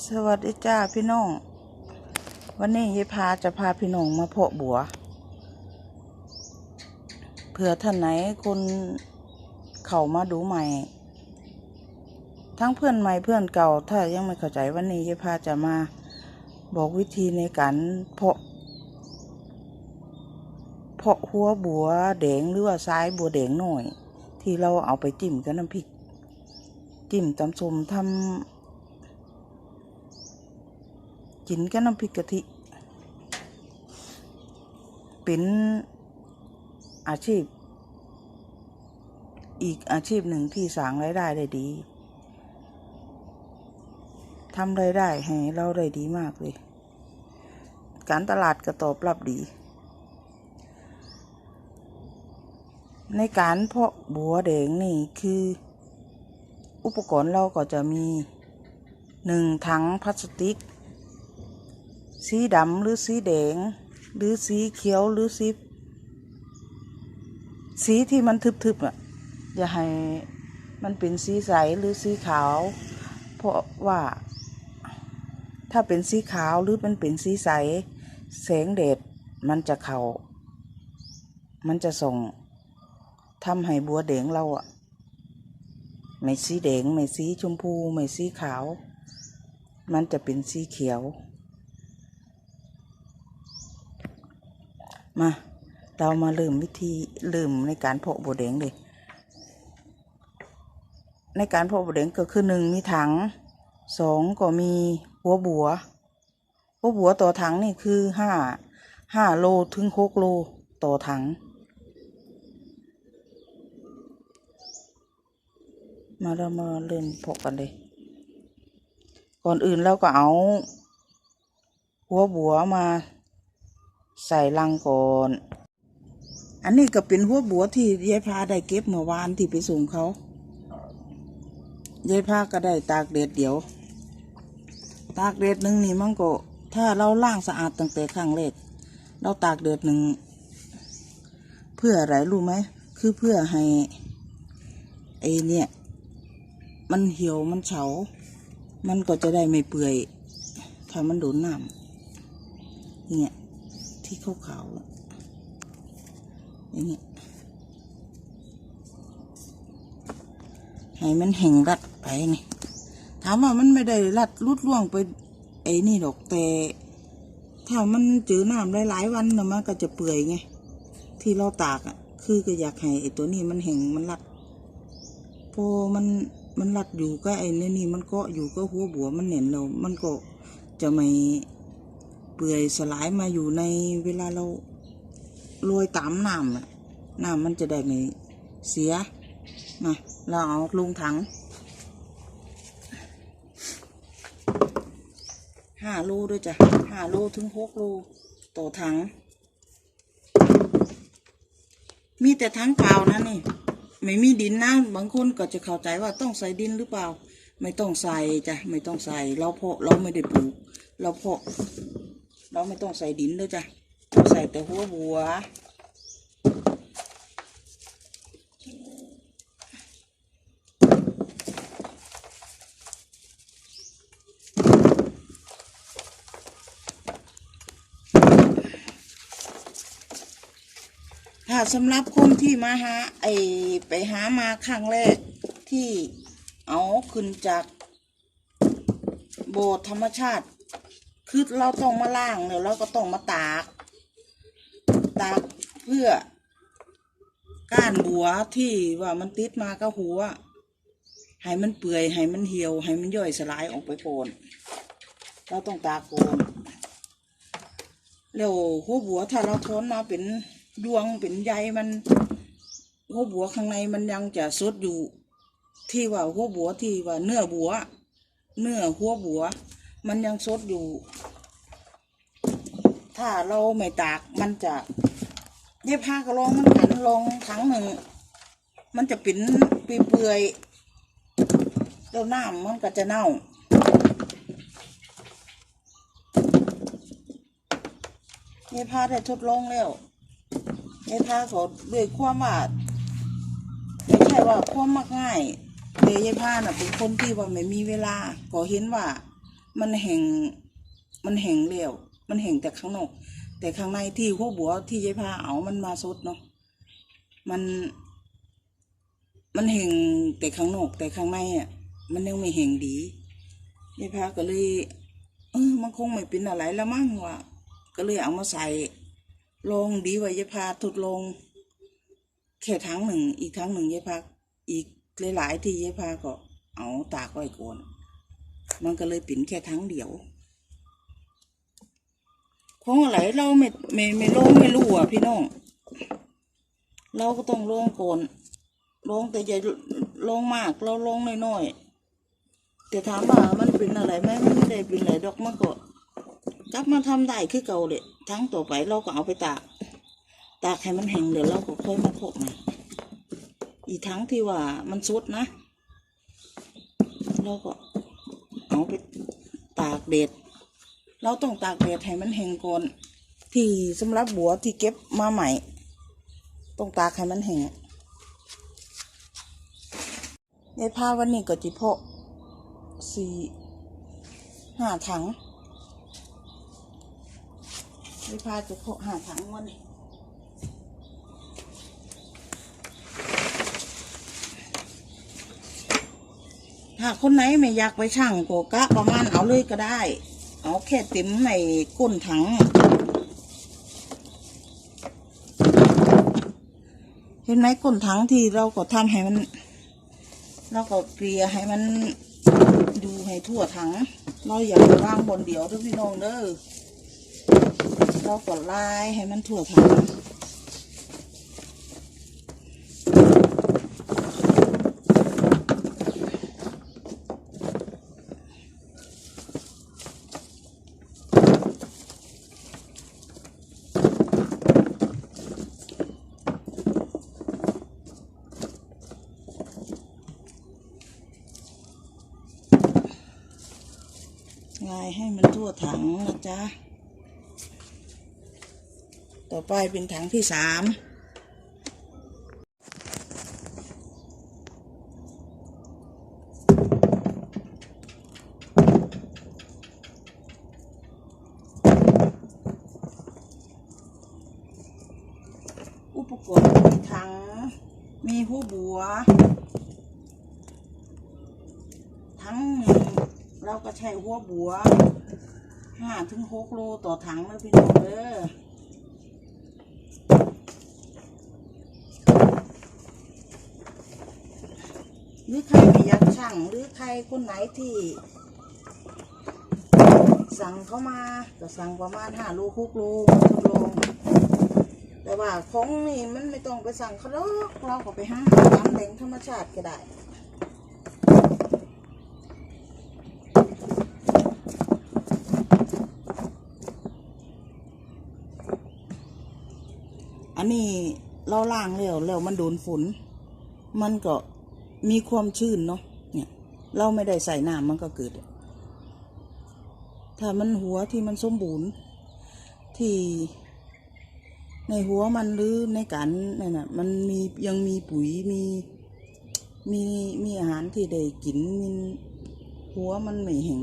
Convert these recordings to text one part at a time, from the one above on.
สวัสดีจ้าพี่น้อง วันนี้ยายพาจะพาพี่น้องมาเพาะบัว เผื่อท่านไหนคนเข้ามาดูใหม่ ทั้งเพื่อนใหม่เพื่อนเก่า ถ้ายังไม่เข้าใจวันนี้ยายพาจะมาบอกวิธีในการเพาะ เพาะหัวบัวแดงหรือว่าซ้ายบัวแดงหน่อย ที่เราเอาไปจิ้มกับน้ำพริก จิ้มตำส้มทำ กินกับน้ำพริกกะทิ เป็นอาชีพ อีกอาชีพหนึ่งที่สร้างรายได้ได้ดีทำรายได้ให้เราได้ดีมากเลย การตลาดก็ตอบรับดี ในการเพาะบัวแดงนี่คือ อุปกรณ์เราก็จะมีหนึ่งถังพลาสติก สีดำหรือสีแดง หรือสีเขียวหรือสีสีที่มันทึบๆอะอย่าให้มันเป็นสีใสหรือสีขาว เพราะว่า ถ้าเป็นสีขาวหรือมันเป็นสีใส แสงแดดมันจะเข้ามันจะส่งทำให้บัวแดงเราอะไม่สีแดงไม่สีชมพูไม่สีขาว มันจะเป็นสีเขียว มา เรามาเริ่มวิธีเริ่มในการเพาะบัวแดงเลยในการเพาะบัวแดงก็คือหนึ่งมีถังสองก็มีหัวบัวหัวบัวต่อถังนี่คือห้าห้าโลถึงหกโลต่อถัง มาเรามาเริ่มเพาะกันเลย ก่อนอื่นเราก็เอา หัวบัวมา ใส่ลังก่อน อันนี้ก็เป็นหัวบัวที่ยายพาได้เก็บเมื่อวานที่ไปส่งเขายายพาก็ได้ตากแดดเดี๋ยว ตากแดดหนึ่งนี่มันก็ ถ้าเราล้างสะอาดตั้งแต่ครั้งแรกเราตากแดดหนึ่งเพื่ออะไรรู้ไหมคือเพื่อให้ไอเนี่ย มันเหี่ยวมันเฉา มันก็จะได้ไม่เปื่อยถ้ามันโดนน้ำเนี่ย ที่ขาวๆอย่างเงี้ยให้มันแห้งรัดไปนี่ถามว่ามันไม่ได้รัดรุดล่วงไปไอ้นี่ดอกแต่ถ้ามันเจอน้ำหลายๆวันนะมันก็จะเปื่อยไง ที่เราตากอะ คือก็อยากให้ไอ้ตัวนี้มันแห้งมันรัดพอมันมันรัดอยู่ก็ไอ้นี่นี่มันก็อยู่ก็หัวบัวมันเหน็นเรา มันก็จะไม่ ปื่อยสลายมาอยู่ในเวลาเราโรยตามน้ำอะน้ำมันจะได้ไม่เสียมาเราเอาลงถังห้าโลด้วยจ้ะห้าโลถึงหกโลต่อถัง มีแต่ถังเปล่านะนี่ ไม่มีดินนะบางคนก็จะเข้าใจว่าต้องใส่ดินหรือเปล่า ไม่ต้องใส่จ้ะไม่ต้องใส่เราเพาะเราไม่ได้ปลูก เราเพาะ เราไม่ต้องใส่ดินเลยจ้ะใส่แต่หัวบัวถ้าสำหรับคนที่มาหาไอไปหามาครั้งแรกที่เอาขึ้นจากโบสธรรมชาติ คือเราต้องมาล่างแล้วเราก็ต้องมาตาก ตากเพื่อ ก้านบัวที่ว่ามันติดมากับหัวให้มันเปื่อยให้มันเหี่ยวให้มันย่อยสลายออกไปโกนเราต้องตากโกนแล้วหัวบัวถ้าเราทอนมาเป็นดวงเป็นใยมันหัวบัวข้างในมันยังจะสดอยู่ ที่ว่าหัวบัวที่ว่าเนื้อบัว เนื้อหัวบัว มันยังสดอยู่ ถ้าเราไม่ตากมันจะเย็บผ้ากระลองมันหันลงครั้งหนึ่ง มันจะเป็นเปื่อยๆแล้วน้ำมันก็จะเน่า เย็บผ้าได้ทดลองแล้ว เย็บผ้าก็ด้วยความว่าไม่ใช่ว่าความมักง่ายเดยเยายผ้าน่ะเป็นคนที่ว่าไม่มีเวลาก็เห็นว่า มันแห่งมันแห่งเลี้ยวมันแห่งแต่ข้างนอก แต่ข้างในที่หัวบัวที่ยายพาเอามันมาสดเนาะมัน มันแห่งแต่ข้างนอก แต่ข้างในอะ มันยังไม่แห่งดียายพาก็เลยเออมันคงไม่เป็นอะไรแล้วมั้งวะก็เลยเอามาใส่ลงดีไว้ยายพาทดลองแค่ทั้งหนึ่งอีกทั้งหนึ่งยายพาอีกหลายๆที่ยายพาก็เอาตากไว้ก่อน มันก็เลยปิ่นแค่ทั้งเดียว ของอะไรเราไม่ไม่ไม่ลงไม่รู้อะพี่น้อง เราก็ต้องลงก่อนลงแต่อย่าลงมากเราลงน้อยๆแต่ถามว่ามันเป็นอะไรไหมมันไม่ได้เป็นอะไรดอกมันก็กลับมาทำได้คือเก่าเลยทั้งต่อไปเราก็เอาไปตาก ตากให้มันแห้งเดี๋ยวเราก็ค่อยมาพกใหม่อีกทั้งที่ว่ามันสุดนะเราก็ เอาไปตากแดดเราต้องตากแดดให้มันแห้งก่อน ที่สำหรับบัวที่เก็บมาใหม่ ต้องตากให้มันแห้งในผ้าวันนี้ก็จิเพาะสี่ห้าถังในผ้าจะเพาะห้าถังวันนี้ ถ้าคนไหนไม่อยากไปช่างก็กะประมาณเอาเลยก็ได้ เอาแค่เต็มในก้นถังเห็นไหมก้นถังที่เราก็ทำให้มัน เราก็เกลี่ยให้มันดูให้ทั่วถัง เราอย่าไปวางบนเดียวทุกพี่น้องเด้อเราก็ลายให้มันทั่วถัง ลายให้มันทั่วถังนะจ๊ะ ต่อ ไปเป็นถังที่สามอุปกรณ์มีถัง มีหัวบัว ทั้งหนึ่งเราก็ใช้หัวบัวห้าถึงหกโลต่อถังนะพี่น้องเด้อหรือใครไม่อยากช่า งหรือใครคนไหนที่ สั่งเข้ามาก็สั่งประมาณห้าลหกโลมาทดลองแต่ว่าของนี่มันไม่ต้องไปสั่งเขาหรอกเราก็ไปหาตามแหล่งธรรมชาติก็ได้อันนี้เราล่างแล้วแล้วมันโดนฝน มันก็มีความชื้นเนาะ เราไม่ได้ใส่น้ำมันก็เกิด ถ้ามันหัวที่มันสมบูรณ์ที่ในหัวมันหรือในกันนั่นน่ะมันมียังมีปุ๋ยมีมีมีอาหารที่ได้กินมีหัวมันไม่แห้ง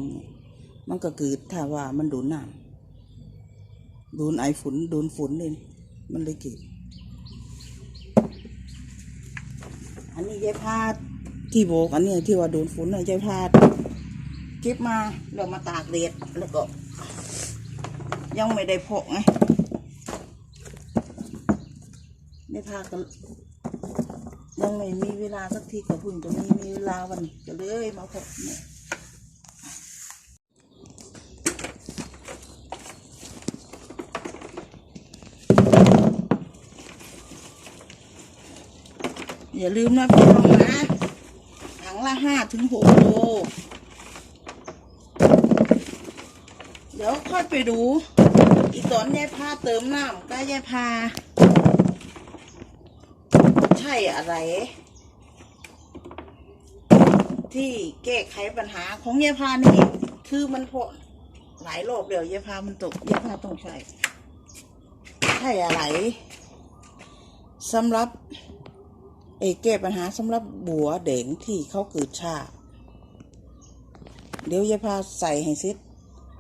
มันก็เกิดถ้าว่ามันโดนน้ำโดนไอฝนโดนฝนเลยมันเลยเกิดอันนี้ยายพาด ที่โบกอันนี้ที่ว่าโดนฝนน่ยายพาดเก็บมาแล้วมาตากแดดแล้วก็ ยังไม่ได้พกไงได้พากันยังไม่มีเวลาสักทีกับพึ่งจะมีมีเวลาวันก็เลยมาพกเนี่ยอย่าลืมนะพี่น้องนะ ละห้าถึงหกโล เดี๋ยวค่อยไปดู อีตอนยายพาเติมน้ำก็ยายพาใช่อะไร ที่แก้ไขปัญหาของยายพานี่คือมันพอหลายรอบเดี๋ยวยายพามันตกยายพาต้องใช้ใช่อะไรสำหรับ เอแก้ปัญหาสำหรับบัวเด่งที่เขาเกิดชาเดี๋ยวยายพาใส่ให้ซิ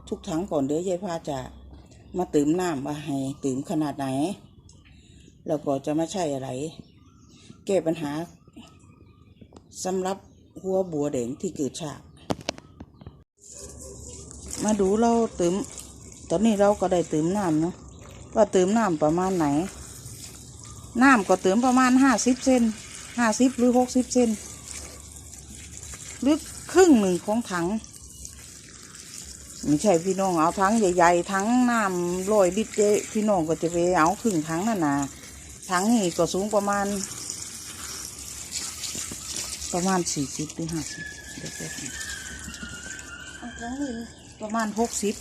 ทุกถังก่อนเดี๋ยวยายพาจะมาเติมน้ำว่าให้เติมขนาดไหน แล้วก็จะมาใช้อะไรแก้ปัญหาสำหรับหัวบัวแดงที่เกิดฉามาดูเราเติมตอนนี้เราก็ได้เติมน้ำเนาะว่าเติมน้ำประมาณไหนน้ำก็เติมประมาณห้าสิบเซน ห้าสิบหรือหกสิบเซนหรือครึ่งหนึ่งของถังไม่ใช่พี่น้องเอาทั้งใหญ่ๆทั้งน้ำลอยลิตรเจพี่น้องก็จะไปเอาครึ่งถังนั่นนะถังนี่ก็สูงประมาณ ประมาณสี่สิบหรือห้าสิบเดี๋ยวแป๊บนึงเอาถังนี่ประมาณหกสิบ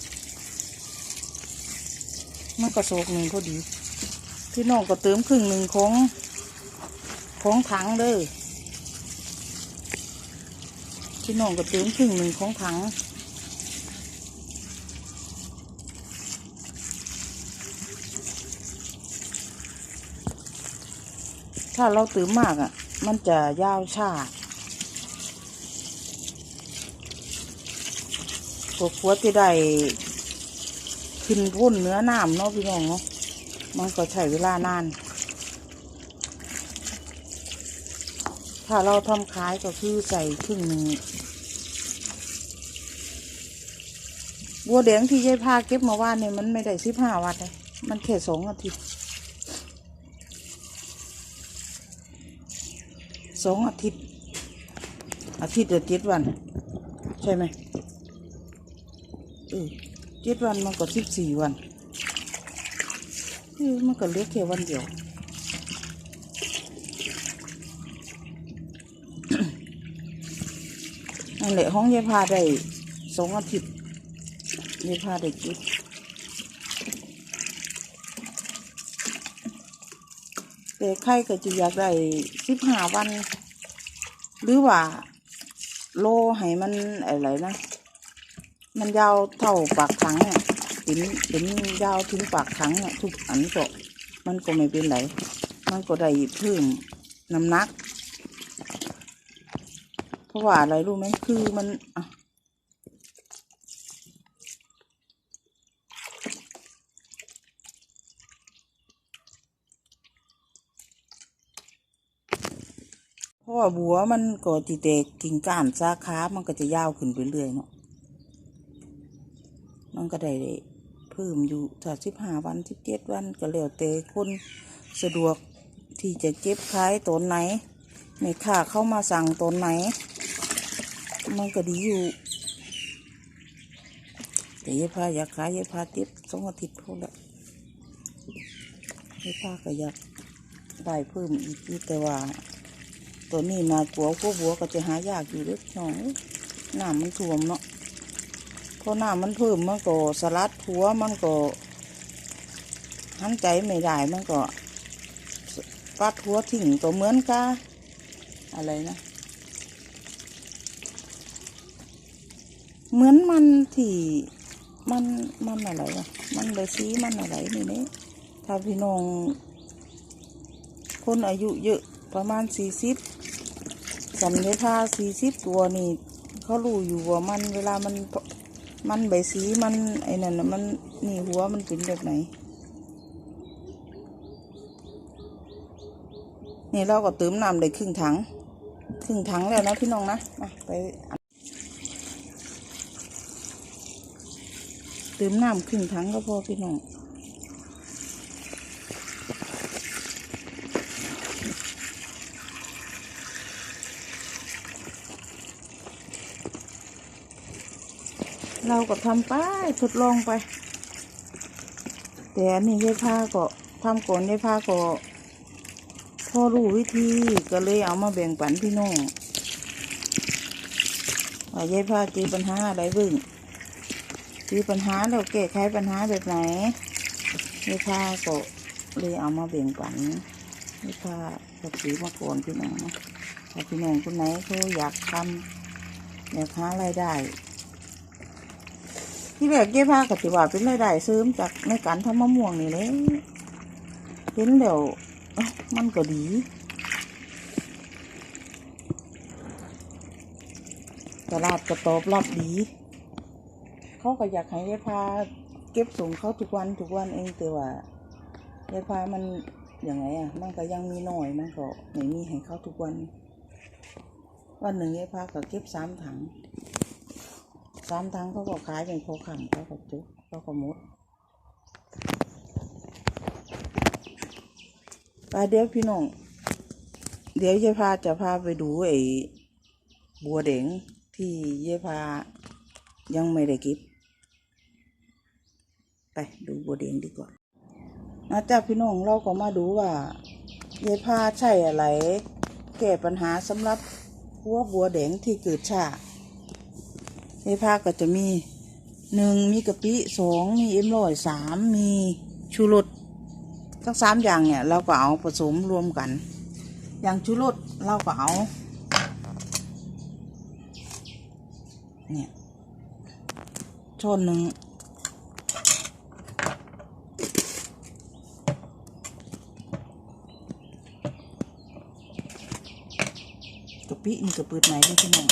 มันก็โศกหนึ่งพอดี พี่น้องก็เติมครึ่งหนึ่งของ ของถังเด้อพี่น้องก็เติมครึ่งหนึ่งของถังถ้าเราเตื่มมากอะ มันจะยาวชาพวกขวดที่ได้ขึ้นพ่นเนื้อน้ำเนาะพี่น้องเนาะมันก็ใช้เวลานาน ถ้าเราทำขายก็คือใส่ครึ่งหนึ่งบัวแดงที่ยายพาเก็บมาว่านเนี่ยมันไม่ได้สิบห้าวันเลยมันแค่สองอาทิตย์สองอาทิตย์ อาทิตย์เดือเจ็ดวัน ใช่ไหมเออเจ็ดวันมันก็สิบสี่วันเออมันก็เลือแค่วันเดียว นั่นแหละห้องยายพาได้สองอาทิตย์ยายพาได้จุดแต่ใครก็จะอยากได้สิบห้าวัน หรือว่า โลให้มันอะไรนะ มันยาวเท่าปากถังเนี่ยเป็นเป็นยาวถึงปากถังเนี่ยทุกอันก็มันก็ไม่เป็นไร มันก็ได้เพิ่มน้ำหนัก เพราะว่าอะไรรู้ไหมคือมันอะเพราะว่าบัวมันก็ติแตกกิ่งก้านสาขามันก็จะยาวขึ้นไปเรื่อยเนาะมันก็ได้เพิ่มอยู่ถ้าสิบห้าวันสิบเจ็ดวันก็แล้วแต่คนสะดวกที่จะเก็บขายตนไหนไม่ค่าเข้ามาสั่งตนไหน มันก็ดีอยู่ แต่ยายพาอยากขายยายพาติดสองอาทิตย์พอละยายพาก็อยากได้เพิ่มอีกแต่ว่า ตัวนี้มากลัวพวกบัวก็จะหายากอยู่เล็กน้อยน้ำมันท่วมเนาะเพราะน้ำมันเพิ่มมันก็สลัดหัวมันก็หันใจไม่ได้มันก็ปัดหัวทิ้งก็เหมือนกาอะไรนะ เหมือนมันที่มันมันอะไรอะมันเลยสีมันอะไรนี่นี่ถ้าพี่น้องคนอายุเยอะประมาณสี่สิบสันนิษฐาสี่สิบตัวนี่เขารู้อยู่ว่ามันเวลามันมันใบสีมันไอ้นั่นนะมันนี่หัวมันเป็นแบบไหนนี่เราก็เติมน้ำได้ครึ่งถังครึ่งถังแล้วนะพี่น้องนะไป เติมน้ำครึ่งถังก็พอพี่น้องเราก็ทำไปทดลองไป แต่อันนี้ยายพาก็ทำก่อนยายพาก็พอรู้วิธีก็เลยเอามาแบ่งปันพี่น้องว่ายายพาเจอปัญหาอะไรบึ้ง มีปัญหาแล้วแก้ไขปัญหาแบบไหนนี่พาก็เลยเอามาแบ่งปันนี่พากับสีมาก่อนพี่น้องนะถ้าพี่น้องคนไหนเขาอยากทำอยากหารายได้ ที่แรกเย้ากับสิว่าเป็นรายได้เสริมจากในการทำมะม่วงนี่เลยเห็นเดี๋ยวมันก็ดีตลาดก็ตอบรับดี เขาก็อยากให้ยายพาเก็บส่งเขาทุกวันทุกวันเองแต่ว่ายายพามันอย่างไงอะ มันก็ยังมีหน้อยมันก็ไม่มีให้เขาทุกวัน วันหนึ่งยายพาก็เก็บสามถังสามถังเขาก็ขายเป็นพอคำเขาก็จุกเขาก็มดไปเดี๋ยวพี่น้องเดี๋ยวยายพาจะพาไปดูไอ้บัวเด็งที่ยายพา ยังไม่ได้เก็บ ไปดูบัวเด็งดีกว่านะจ๊ะพี่น้องเราก็มาดูว่ายายพาใช่อะไร แก้ปัญหาสำหรับหัวบัวแดงที่เกิดชายายพาก็จะมีหนึ่งมีกะปิสองมีเอ็มร้อยสามมีชูรสทั้งสามอย่างเนี่ย เราก็เอาผสมรวมกัน อย่างชูรสเราก็เอาเนี่ย ช้อนหนึ่งกะปินี่กระปิดไหนด้วยพี่น้อง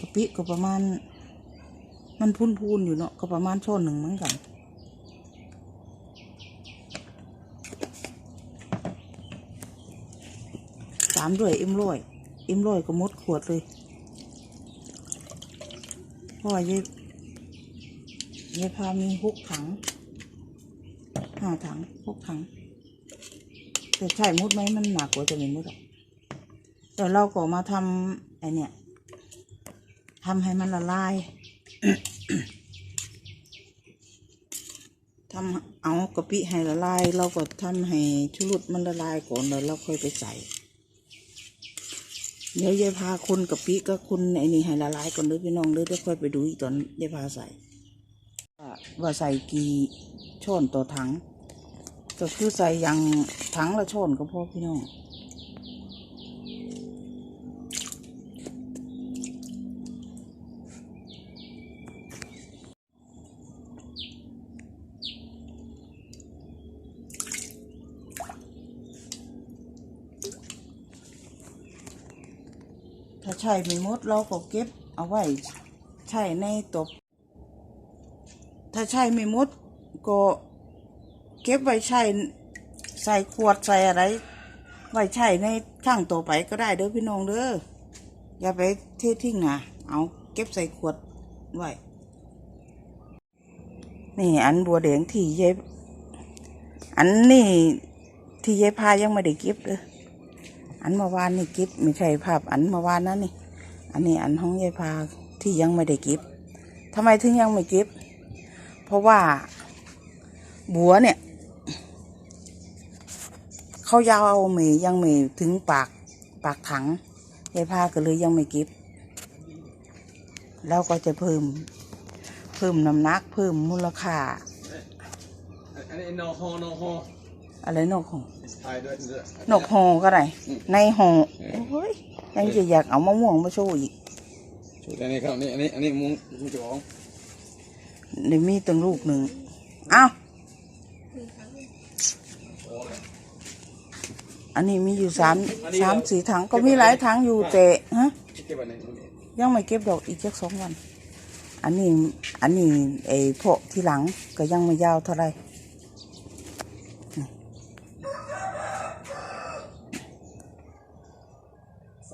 กะปิก็ประมาณ มันพูนพูนๆอยู่เนาะก็ประมาณช้อนหนึ่งเหมือนกันามด้วยเอ็มร้อยเอ็มร้อยก็มดขวดเลยเพราะว่ายายยายพามีหกถังห้าถังหกถัง แต่ใช่มุดไหมมันหนักกว่าจะไม่มุดอะแต่เราก็มาทำไอเนี่ยทำให้มันละลายทำเอากะปิให้ละลาย เราก็ทำให้ชุรสมันละลายก่อนแล้วเราค่อยไปใส่ เดี๋ยวยายพาคนกะปิก็คนไอ้นี่ให้ละลายก่อนเด้อพี่น้องเด้อเดี๋ยวค่อยไปดูอีกตอนยายพาใส่ว่าใส่กี่ช้อนต่อถัง ก็คือใส่อย่างถังละช้อนก็พอพี่น้อง ใช่ไม่หมดเราก็เก็บเอาไว้ใช่ในตบ ถ้าใช่ไม่หมดก็เก็บไว้ใช่ใส่ขวดใส่อะไร ไว้ใช่ในข้างต่อไปก็ได้เด้อพี่น้องเด้ออย่าไปเททิ้งนะเอาเก็บใส่ขวดไว้นี่อันบัวแดงที่เย็บ อันนี่ที่เย็บพายังไม่ได้เก็บเลย อันเมื่อวานนี่กิฟไม่ใช่ภาพอันเมื่อวานนั้นนี่ อันนี้อันห้องยายพาที่ยังไม่ได้กิฟทำไมถึงยังไม่กิฟเพราะว่าบัวเนี่ยเขายาวเอาเมยยังไม่ถึงปากปากถังยายพาก็เลยยังไม่กิฟแล้วก็จะเพิ่มเพิ่มน้ำหนักเพิ่มมูลค่าอันนี้นอฮอนอฮอ อะไรนกของถ่ายด้วยด้วยนกหอก็ได้ ในหอโอ้ยยังจะอยากเอามะม่วงมาโชว์อีกชุดอันนี้ครับนี่อันนี้อันนี้มุ้งมุ้งจะของเดี๋ยวมีตั้งลูกหนึ่งอ้าวอันนี้มีอยู่สามสามสี่ถังก็มีหลายถังอยู่แต่ฮะเก็บไว้ในนี้ยังไม่เก็บดอกอีกสักสองวัน อันนี้อันนี้ไอ้พวกที่หลังก็ยังไม่ยาวเท่าไหร ใส่น้ำมัน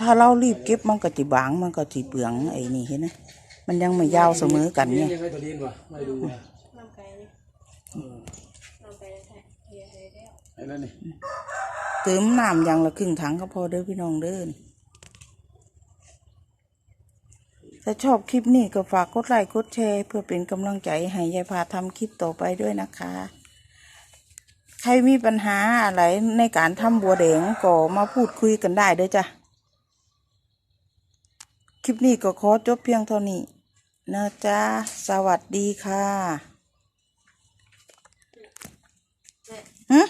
ถ้าเรารีบเก็บมันก็จะบางมันก็จะเปลืองไอ้นี่เห็นไหมมันยังไม่ยาวเสมอกันเนี่ยยังไงตัวดินวะไม่ดูวะน้ำไก่นี่น้ำไก่แท้เฮียให้แล้วไอ้นั่นนี่เติมน้ำย่างละครึ่งถังก็พอเด้อพี่น้องเด้อถ้าชอบคลิปนี้ก็ฝากกดไลค์กดแชร์ เพื่อเป็นกำลังใจให้ยายพาทำคลิปต่อไปด้วยนะคะ ใครมีปัญหาอะไรในการทำบัวแดงก็มาพูดคุยกันได้เด้อจ้ะ คลิปนี้ก็ขอจบเพียงเท่านี้นะจ๊ะ สวัสดีค่ะฮะ